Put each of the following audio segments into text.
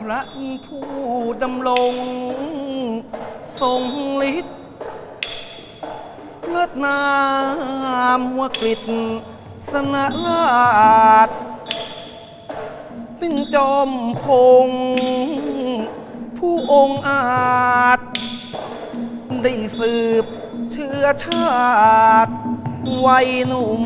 พระผู้ดำรงทรงฤทธิ์เลิศนามวกฤษสนาราชเป็นจอมพงษ์ผู้องค์อาจ ได้สืบเชื้อชาติวัยหนุ่ม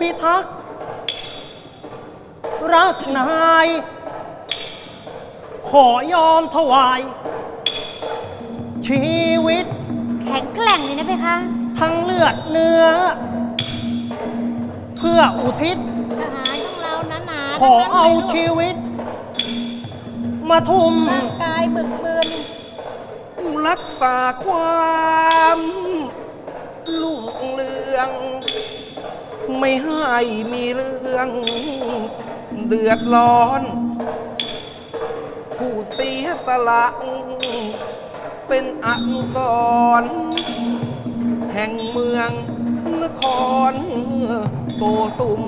พิทักษ์รักนาย ขอยอมถวาย ชีวิต แข็งแกร่งเลยนะเพคะ ทั้งเลือดเนื้อ เพื่ออุทิศ ทหารของเราหนาๆขอเอาทั้งนั้นชีวิต มาทุ่มเลยลูกร่างกายบึกบืนรักษาความลุ่งเรือง ไม่ให้มีเรื่องเดือดร้อน ผู้เสียสละเป็นอนุสรณ์แห่งเมืองนครโกสุม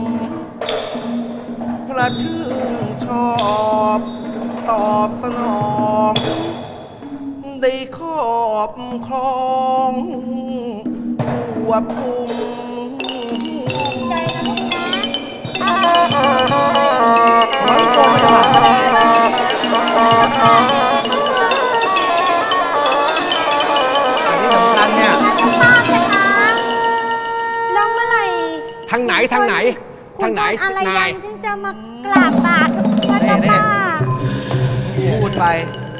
พระชื่นชอบตอบสนอง ได้ครอบครองควบคุม แต่ที่สำคัญเนี่ย แล้วเมื่อไหร่ทางไหนทางไหนคุณทางไหนคุณอะไรนายยังจึงจะมากราบบาทพระเจ้าป้าพูดไป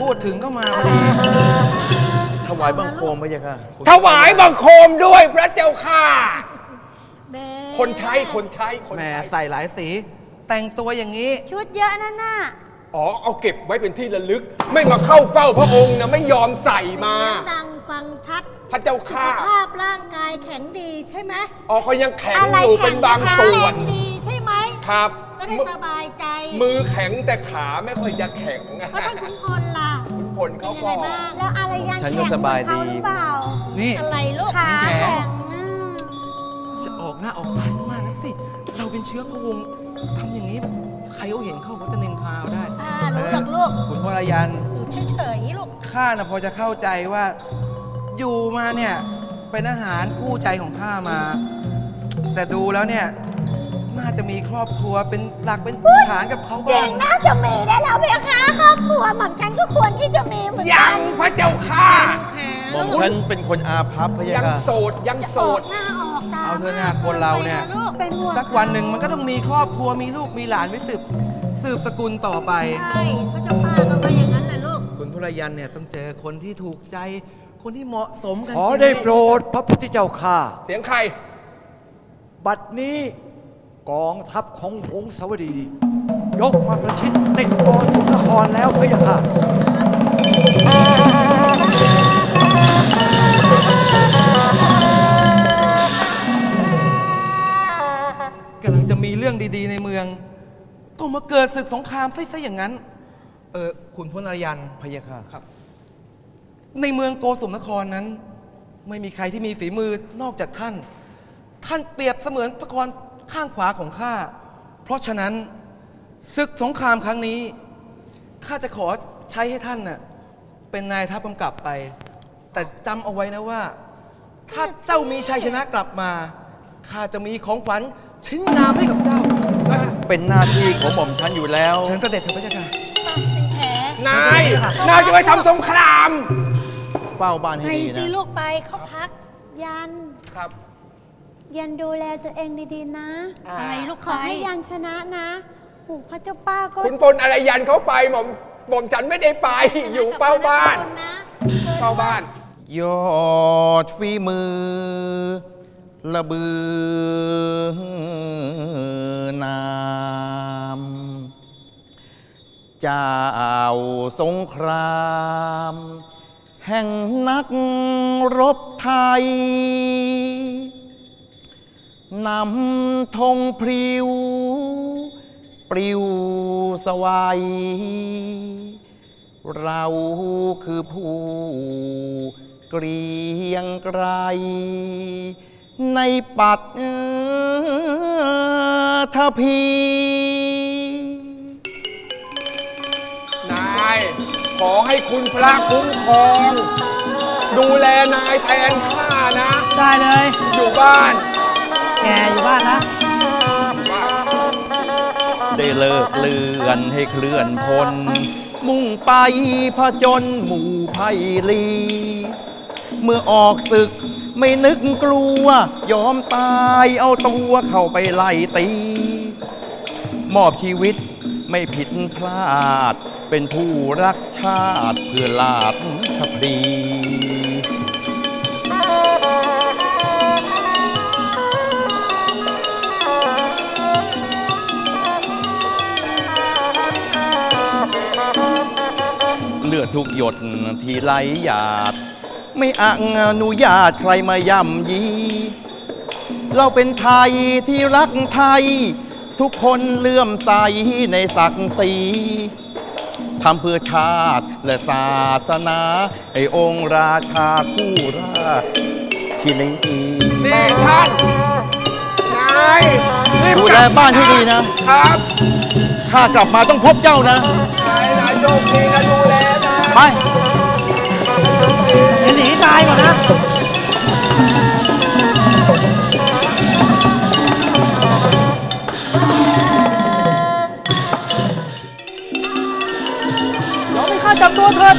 พูดถึงก็มาพอดีถวายบังคมพระยาค่ะถวายบังคมด้วยพระเจ้าค่ะ คนใช้คนใช้คนแหมใช้ใส่หลายสี แต่งตัวอย่างนี้ ชุดเยอะนั่นน่ะอ๋อเอาเก็บไว้เป็นที่ระลึก ไม่มาเข้าเฝ้าพระองค์นะไม่ยอมใส่มาเสียงดังฟังชัดพระเจ้าสุค่ะขภาพร่างกายแข็งดีใช่ไหมอ๋อเขายังแข็งอะไรอยู่แข็งเป็นบางนะคะส่วแข็นงดีใช่ไหมครับ จะได้มือสบายใจมือแข็งแต่ขาไม่ค่อยจะแข็งเพราะท่านขุนพลล่ะคุณพลเป็นเขายังบไงอกบ้างแล้วอะไรยังฉันแข็ก็งสบายเหมือนเขาดีหรือเปล่านี่ อะไรลูกขาแข็ง แข็งอะจะออก หน้าออกตามากนักสิ เราเป็นเชื้อพระวงศ์ทำอย่างนี้ ใครเขาเห็นเข้าเขาจะนินทาเอาได้อ่ารู้หรอกลูกคุณวรยันอยู่เฉยๆลูก ข้านะพอจะเข้าใจว่า อยู่มาเนี่ยเป็นอาหารคู่ใจของข้ามา แต่ดูแล้วเนี่ย น่าจะมีครอบครัวเป็นหลักเป็นฐานกับเขาจริบ้างงน่าจะมีได้แล้วเพคะครอบครัวหม่อมฉันก็ควรที่จะมีเหมือนยักังนพระเจ้าค่ะแข็หม่อมลูกฉันเป็นคนอาภัพพระยายังค่ะโสดยังจะโสออดกหน้าออก ตาเอาเถอะนะคนเราเนี่ยมกลูกเป็นห่วงสักวันหนึ่งมันก็ต้องมีครอบครัวมีลูกมีหลานไว้สืบสืบสกุลต่อไป ใช่พระเจ้าป้าก็ว่าอย่างนั้นแหละลูก คุณพลยันเนี่ยต้องเจอคนที่ถูกใจ คนที่เหมาะสมกันขอจริงๆได้โปรดพระพุทธเจ้าข้า เสียงใคร บัดนี้กองทัพของหงสาวดี ยกมาประชิดติดกอสุนครแล้วพระยาค่ะ ดีๆ ในเมือง ก็มาเกิดศึกสงครามซะซะอย่างนั้น เออคุณพลยันพระยาค่ะครับ ในเมืองโกสุมนครนั้น ไม่มีใครที่มีฝีมือนอกจากท่าน ท่านเปรียบเสมือนพระกรข้างขวาของข้า เพราะฉะนั้นศึกสงครามครั้งนี้ข้าจะขอใช้ให้ท่านน่ะเป็นนายทัพกำกับไป แต่จำเอาไว้นะว่า ถ้าเจ้ามีชัยชนะกลับมาข้าจะมีของขวัญชิ้นงามให้กับเจ้า เป็นหน้าที่ของหม่อมฉันอยู่แล้ว เชิญเสด็จเถิดพระเจ้าค่ะเป็นแผลนาย นายจะไปทำสงคราม เฝ้าบ้านไปให้ดีสินะ ลูกไปเขาพัก ยัน ครับ ยันดูแลตัวเองดีๆนะไปลูกขอให้ยันชนะนะโอ้พระเจ้าป้าก็คุณพลอะไรยันเขาไปหม่อมหม่อมฉันไม่ได้ไป อยู่เฝ้าบ้าน เฝ้าบ้าน ยอดฝีมือ ระบือนามเจ้าสงคราม แห่งนักรบไทยนำธงพริว ปลิวสวัย เราคือผู้เกรียงไกร ในปัตทพีนาย ขอให้คุณพระคุ้มครอง ดูแลนายแทนข้านะ ได้เลย อยู่บ้าน แกอยู่บ้านนะ ได้เลิกเลือนให้เคลื่อนพลมุ่งไปผจญหมู่ไพลี เมื่อออกศึก ไม่นึกกลัว ยอมตายเอาตัวเข้าไปไล่ตี มอบชีวิตไม่ผิดพลาด เป็นผู้รักชาติเพื่อลาดชพรีเลือดทุกหยดที่ไหลหยาด ไม่อนุญาตใครมาย่ำยี เราเป็นไทยที่รักไทย ทุกคนเลื่อมใสในศักดิ์ศรีทำเพื่อชาติและศาสนา ไอ้องค์ราชาคู่ราชชินีนี่ท่านนายรีบดูกแลลับ้านให้ดีนะ ครับข้ากลับมาต้องพบเจ้านะ นายนายโชคดีนะดูแลนะ ไปเดี๋ยว หนีตายก่อนนะเราไม่ฆ่าจับตัวเถิด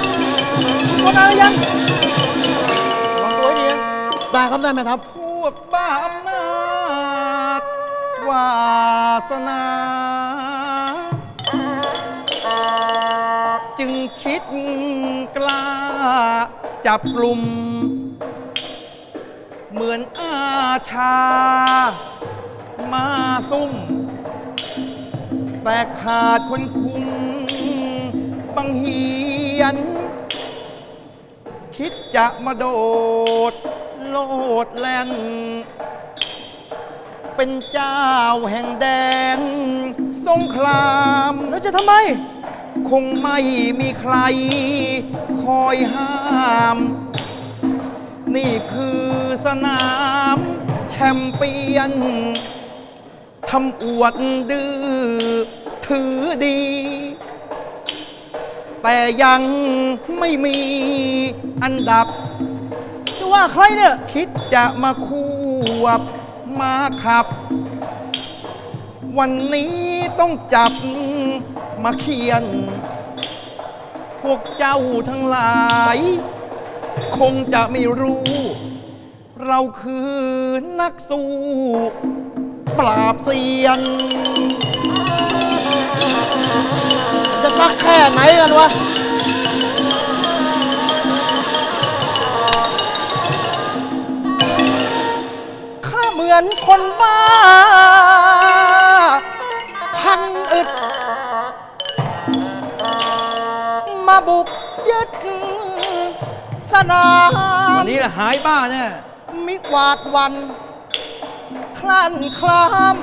ตัวนานหรือยังวางตัวให้ดีนะได้ครับได้ไหมครับ พวกบ้าอำนาจวาสนา จึงคิดกล้า จับกลุ่ม เหมือนอาชา มาซุ่ม แต่ขาดคนคุม บังเฮียน คิดจะมาโดด โลดแล่น เป็นเจ้าแห่งแดนสงคราม แล้วจะทำไม คงไม่มีใครคอยห้าม นี่คือสนามแชมเปี้ยนทำอวดดื้อถือดี แต่ยังไม่มีอันดับจะว่าใครเนี่ย คิดจะมาควบมาขับ วันนี้ต้องจับมาเขียน พวกเจ้าทั้งหลาย คงจะไม่รู้ เราคือนักสู้ ปราบเซียน จะสักแค่ไหนกันวะ ข้าเหมือนคนบ้า นามวันนี้แหละหายบ้าแน่มิหวาดหวัน คลั่นคลาม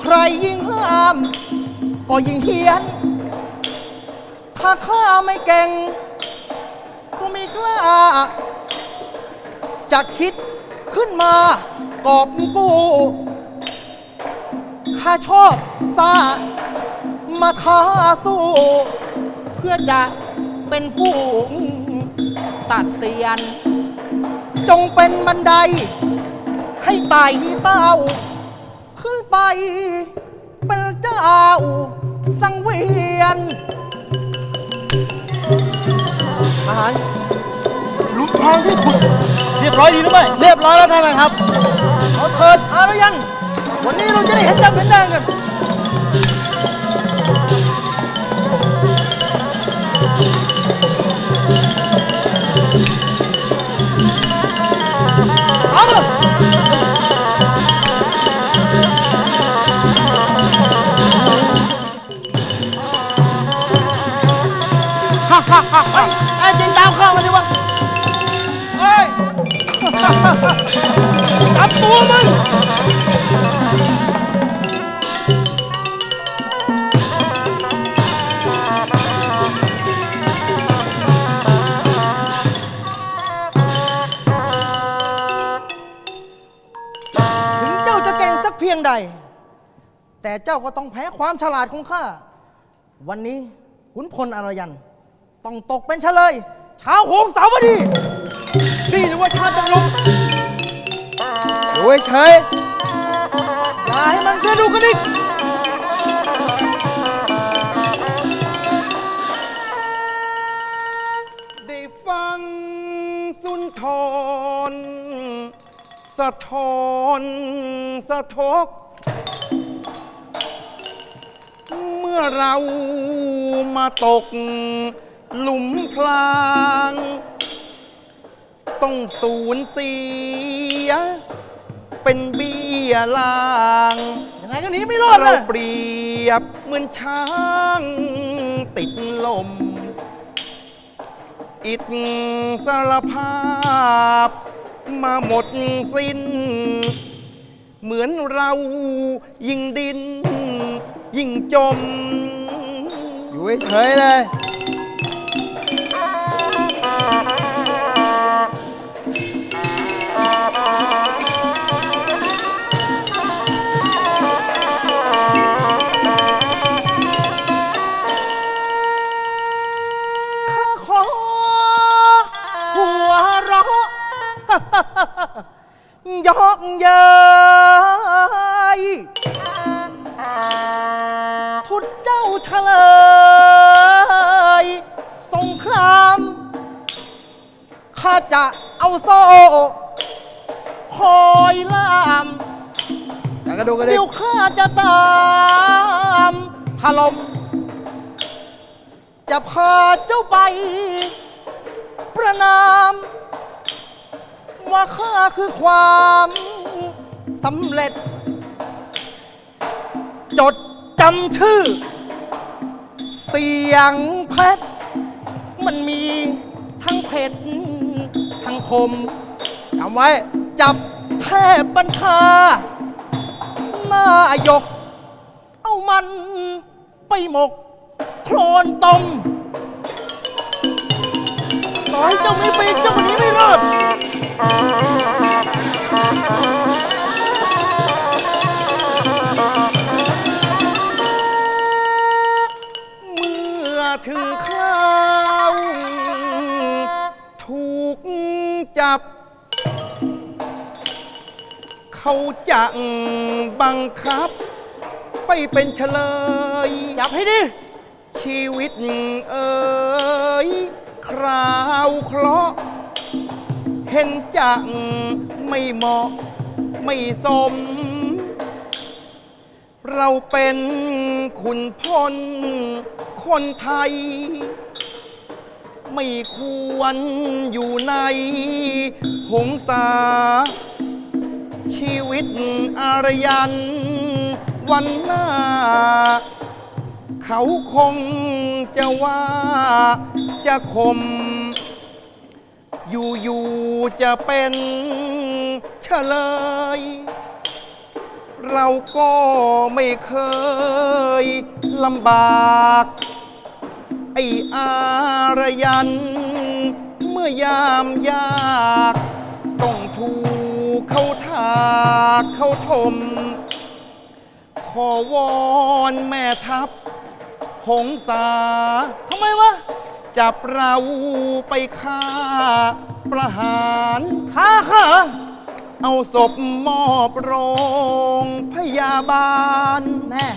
ใครยิ่งห้าม ก็ยิ่งเฮียน ถ้าข้าไม่เก่ง ก็ไม่กล้า จะคิดขึ้นมากอบกู้ข้าชอบซามาท้าสู้ เพื่อจะเป็นผู้ ตัดเสียน จงเป็นบันได ให้ไต่เต้า ขึ้นไป เป็นเจ้าสังเวียนทหารลุกทางที่ขุดเรียบร้อยดีหรือไม่เรียบร้อยแล้วได้ไหมครับ เอาเถิดอารยันวันนี้เราจะได้เห็นดำเห็นแดงกัน ไอ้จิงตามข้ามาดิวะเฮ้ยจับตัวมัน ถึงเจ้าจะเก่งสักเพียงใด แต่เจ้าก็ต้องแพ้ความฉลาดของข้า วันนี้ขุนพลอรยัน ต้องตกเป็นเฉลย ชาวโหงสาวดีนี่หรือว่าชาติจังลงดูเฉยอย่าให้มันกระดูกกระดิกได้ฟังสุนทร สะท้อนสะทก เมื่อเรามาตก หลุมพราง ต้องสูญเสีย เป็นเบี้ยลางยังไงก็หนีไม่รอดเลเรายเปรียบเหมือนช้างติดลม อิดสารภาพ มาหมดสิ้น เหมือนเรายิ่งดิน ยิ่งจม อยู่เฉยเลย ยอกเย้ยทุดเจ้าเฉลย สงครามข้าจะเอาโซ่ คอยล่ามแต่กระดูกกระดิเดี๋กยวข้าจะตามถล่มจะพาเจ้าไป ประนาม ว่าข้าคือความสำเร็จ จดจำชื่อ เสียงเพชรมันมีทั้งเผ็ดทั้งคมจำไว้ จับแทบบัญชาหน้ายก เอามันไปหมก โคลนตมต่อให้เจ้าไม่ปีกเจ้าคนนี้ไม่รอด เมื่อถึงคราวถูกจับ เขาจะบังคับ ไปเป็นเฉลย จับให้ดิ ชีวิตเอ่ยคราวเคราะห์ เห็นจังไม่เหมาะไม่สม เราเป็นขุนพลคนไทย ไม่ควรอยู่ในหงสา ชีวิตอารยัน วันหน้า เขาคงจะว่าจะคม อยู่ๆจะเป็นเฉลย เราก็ไม่เคยลำบาก ไอ้อารยัน เมื่อยามยาก ต้องถูกเขาถากเขาถม ขอวอนแม่ทัพหงสาทำไมวะ จับเราไปฆ่าประหารท้าข้าเหรอเอาศพมอบโรงพยาบาล แน่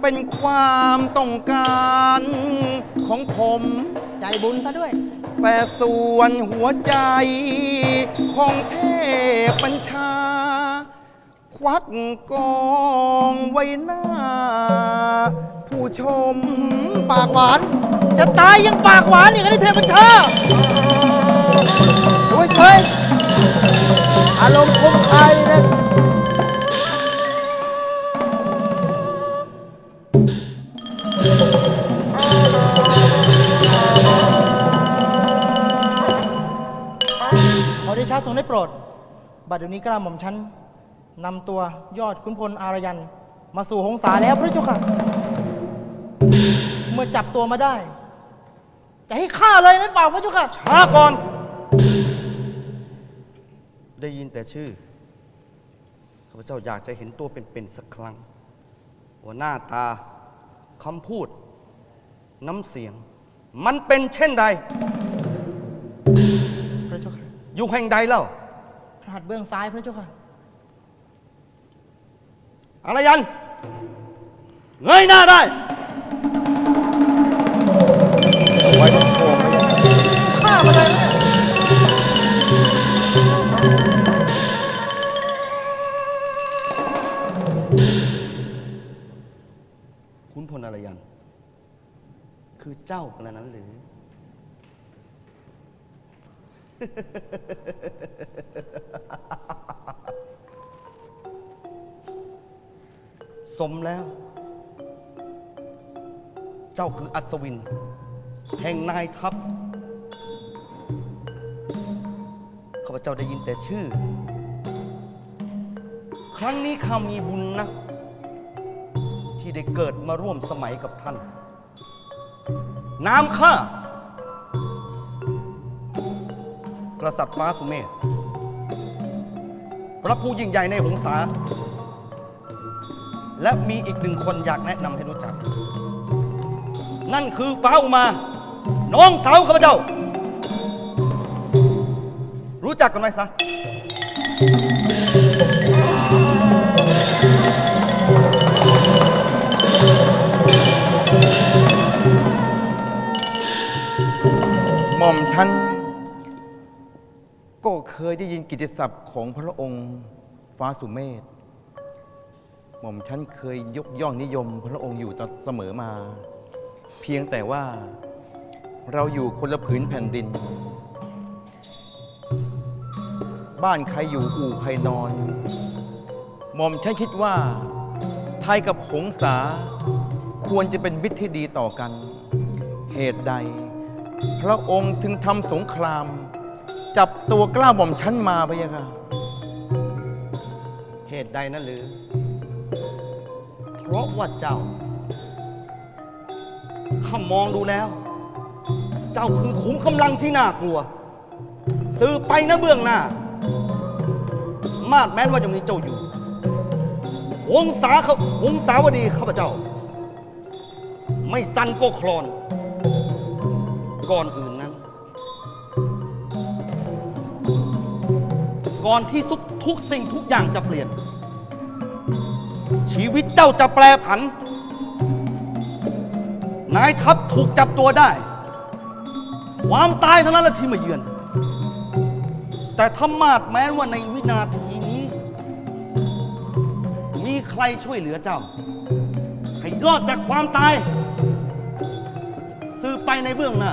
เป็นความต้องการของผม ใจบุญซะด้วย แต่ส่วนหัวใจของเทพบัญชา ควักกองไว้หน้า ผู้ชม ปากหวาน จะตายยังปากหวานอย่างนี้เทพบัญชาดูเฉยอารมณ์คมคายเลยนะขอได้ชาทรงได้โปรด บัดเดี๋ยวนี้กล้าหม่อมฉันนำตัวยอดขุนพลอารยัน มาสู่หงสาแล้วพระเจ้าค่ะ เมื่อจับตัวมาได้ จะให้ฆ่าเลยหรือเปล่าพระเจ้าค่ะ ช้าก่อน ได้ยินแต่ชื่อ ข้าพเจ้าอยากจะเห็นตัวเป็นๆสักครั้ง ว่าหน้าตาคำพูด น้ำเสียง มันเป็นเช่นใด พระเจ้าค่ะอยู่แห่งใดเล่า พระหัตถ์เบื้องซ้ายพระเจ้าค่ะอะไรยัน เงยหน้าได้ ไว้ของโคมไว้ ฆ่ามาเลยคุณพลอะไรยัน คือเจ้ากันนั้นหรือ สมแล้ว เจ้าคืออัศวิน แห่งนายทัพาพเจ้าได้ยินแต่ชื่อ ครั้งนี้ข้ามีบุญนักที่ได้เกิดมาร่วมสมัยกับท่าน น้ำข้ากษัตริย์ฟ้าสุเมธพระผู้ยิ่งใหญ่ในหงสา และมีอีกหนึ่งคนอยากแนะนำให้รู้จัก นั่นคือฟ้าอุมา น้องสาวข้าพเจ้า รู้จักกันไหมซะ หม่อมท่านก็เคยได้ยินกิตติศัพท์ของพระองค์ฟ้าสุเมธ หม่อมฉันเคยยกย่องนิยมพระองค์อยู่ตลอดเสมอมา เพียงแต่ว่าเราอยู่คนละผืนแผ่นดิน บ้านใครอยู่อู่ใครนอน หม่อมฉันคิดว่า ไทยกับหงสา ควรจะเป็นมิตรที่ดีต่อกัน เหตุใด พระองค์ถึงทำสงคราม จับตัวกล้าหม่อมฉันมาพะยะค่ะเหตุใดนั่นหรือ เพราะว่าเจ้า ข้ามองดูแล้ว เจ้าคือขุมกำลังที่น่ากลัว สื่อไปนะเบื้องหน้า มาดแม้ว่าจะมีเจ้าอยู่ วงศาเขาวงศาวดีข้าพเจ้า ไม่สั่นก็คลอน ก่อนอื่นนั้น ก่อนที่ทุกทุกสิ่งทุกอย่างจะเปลี่ยน ชีวิตเจ้าจะแปรผัน นายทัพถูกจับตัวได้ ความตายเท่านั้นแหละที่มาเยือน แต่ถ้ามาดแม้ว่าในวินาที ใครช่วยเหลือเจ้า ให้รอดจากความตาย สื่อไปในเบื้องหน้า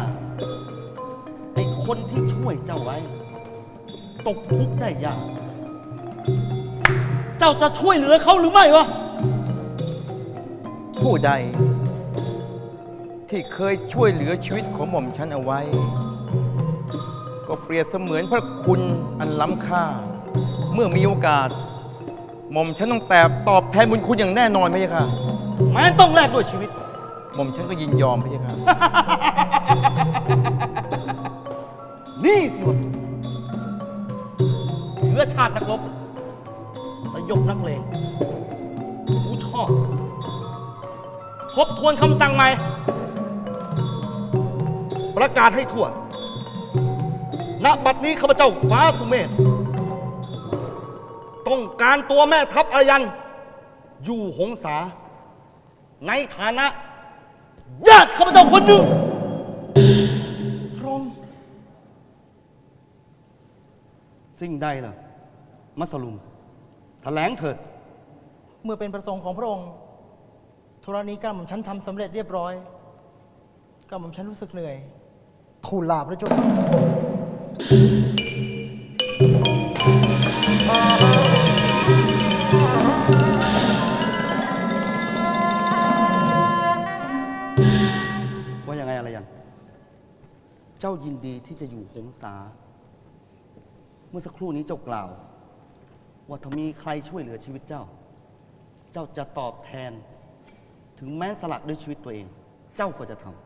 ไอ้คนที่ช่วยเจ้าไว้ ตกทุกข์ได้ยาก เจ้าจะช่วยเหลือเขาหรือไม่วะ ผู้ใด ที่เคยช่วยเหลือชีวิตของหม่อมฉันเอาไว้ ก็เปรียบเสมือนพระคุณอันล้ำค่า เมื่อมีโอกาส หม่อมฉันต้องแตบตอบแทนบุญคุณอย่างแน่นอนพะยะค่ะแม้ต้องแลกด้วยชีวิต หม่อมฉันก็ยินยอมพะยะค่ะนี่สิวะเชื้อชาตินักรบสยบนักเลงผู้ชอบ ทบทวนคำสั่งใหม่ ประกาศให้ทั่ว ณ บัดนี้ข้าพเจ้าฟ้าสุเมธ ต้องการตัวแม่ทัพอายัน อยู่หงสาในฐานะญาติข้าพเจ้าคนหนึ่งพระองค์สิ่งใดล่ะ มัสลุมแถลงเถิด เมื่อเป็นประสงค์ของพระองค์ธุระนี้ก้าหม่อมฉันทำสำเร็จเรียบร้อยก้าหม่อมฉันรู้สึกเหนื่อย ทูลลาพระเจ้าค่ะ เจ้ายินดีที่จะอยู่หงสา เมื่อสักครู่นี้เจ้ากล่าว ว่าถ้ามีใครช่วยเหลือชีวิตเจ้า เจ้าจะตอบแทน ถึงแม้สละด้วยชีวิตตัวเอง เจ้าก็จะทำ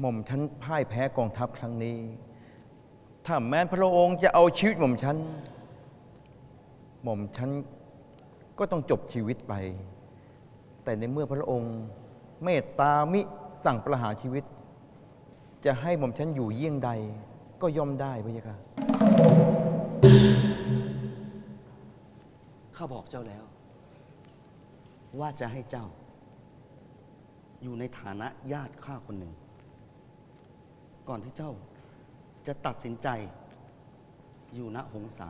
หม่อมฉันพ่ายแพ้กองทัพครั้งนี้ ถ้าแม้นพระองค์จะเอาชีวิตหม่อมฉัน หม่อมฉันก็ต้องจบชีวิตไป แต่ในเมื่อพระองค์เมตตามิสั่งประหารชีวิต จะให้หม่อมฉันอยู่เยี่ยงใด ก็ย่อมได้พระยะค่ะ ข้าบอกเจ้าแล้ว ว่าจะให้เจ้า อยู่ในฐานะญาติข้าคนหนึ่ง ก่อนที่เจ้าจะตัดสินใจ อยู่ณหงสา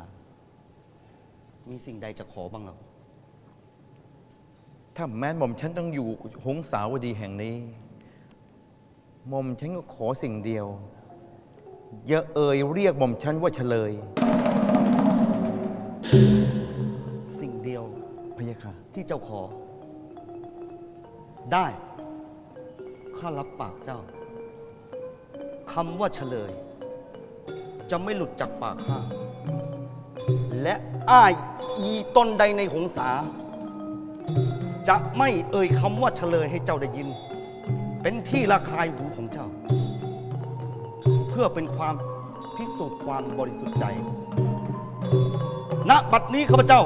มีสิ่งใดจะขอบ้างหรอถ้าแม้นหม่อมฉันต้องอยู่หงสาวดีแห่งนี้ หม่อมฉันก็ขอสิ่งเดียว อย่าเอ่ยเรียกหม่อมฉันว่าเฉลย สิ่งเดียวพระยะค่ะ ที่เจ้าขอ ได้ ข้ารับปากเจ้าคำว่าเฉลย จะไม่หลุดจากปากข้า และอ้ายอีตนใดในหงสา จะไม่เอ่ยคำว่าเฉลยให้เจ้าได้ยิน เป็นที่ระคายหูของเจ้า เพื่อเป็นความพิสูจน์ความบริสุทธิ์ใจ ณ บัดนี้ข้าพเจ้า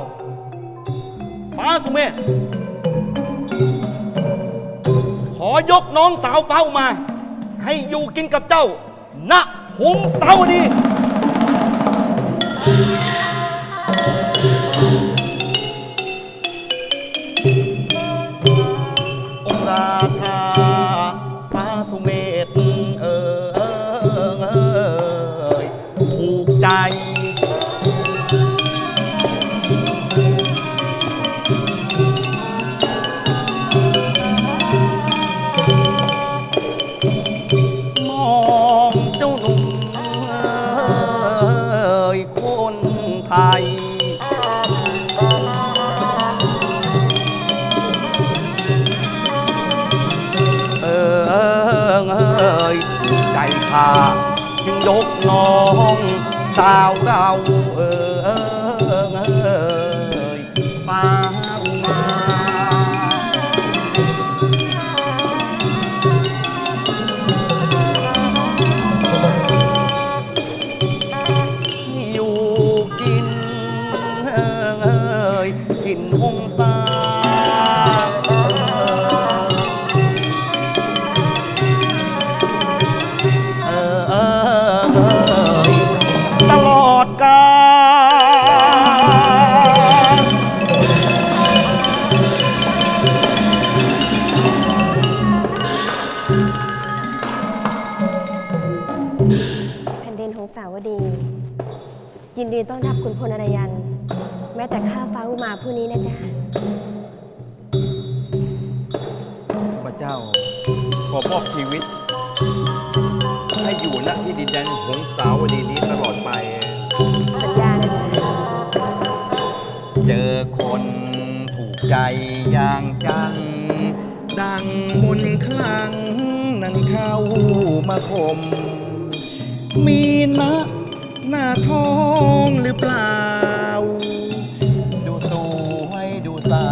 ฟ้าสุเมธขอยกน้องสาวฟ้าอุมา ให้อยู่กินกับเจ้า ณหงสาวดี ข้าจึงยกน้องสาวเราเออ ลอรยัน แม้แต่ข้าฟ้าอุมาผู้นี้นะจ๊ะพระเจ้า ขอมอบชีวิต ให้อยู่ณที่ดินแดนหงสาวดีนี้ตลอดไป สัญญานะจ๊ะเจอคนถูกใจอย่างจัง ดังมุนคลัง นั้นเข้ามาคม มีนะ หน้าท้องหรือเปล่า ดูสวยดูสา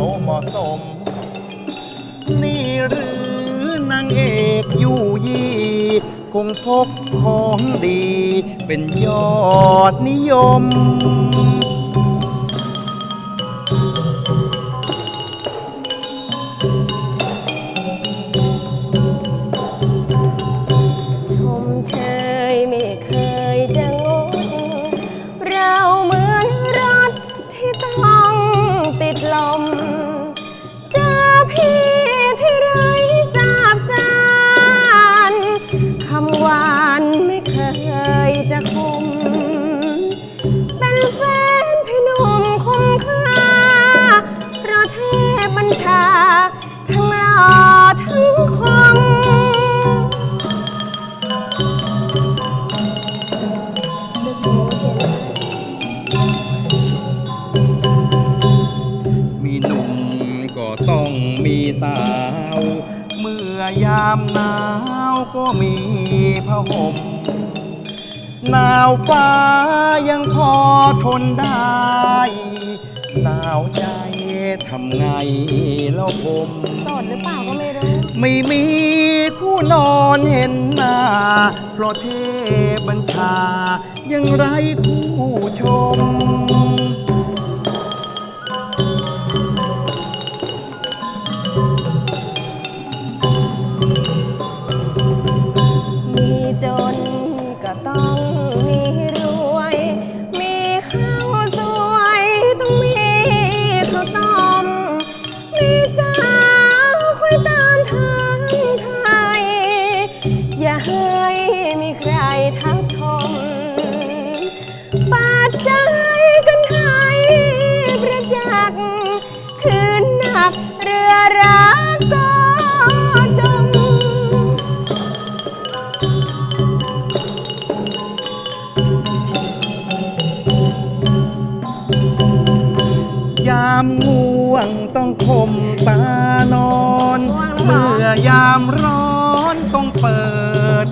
วเหมาะสม นี่หรือนางเอกอยู่ยี่ คงพกของดีเป็นยอดนิยม ยังพอทนได้ หนาวใจทำไงแล้วผม โสดหรือเปล่าก็ไม่รู้ไม่มีคู่นอนเห็นหน้า เพราะเทพบัญชา ยังไรคู่ชม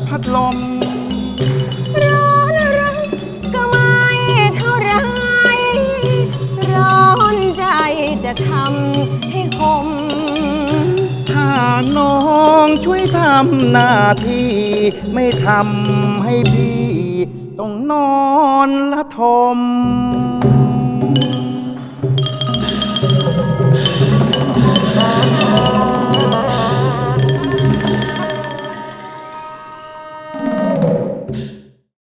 พัดลม ร้อนรักก็ไม่เท่าไร ร้อนใจจะทำให้คม ถ้าน้องช่วยทำหน้าที่ ไม่ทำให้พี่ ต้องนอนละทม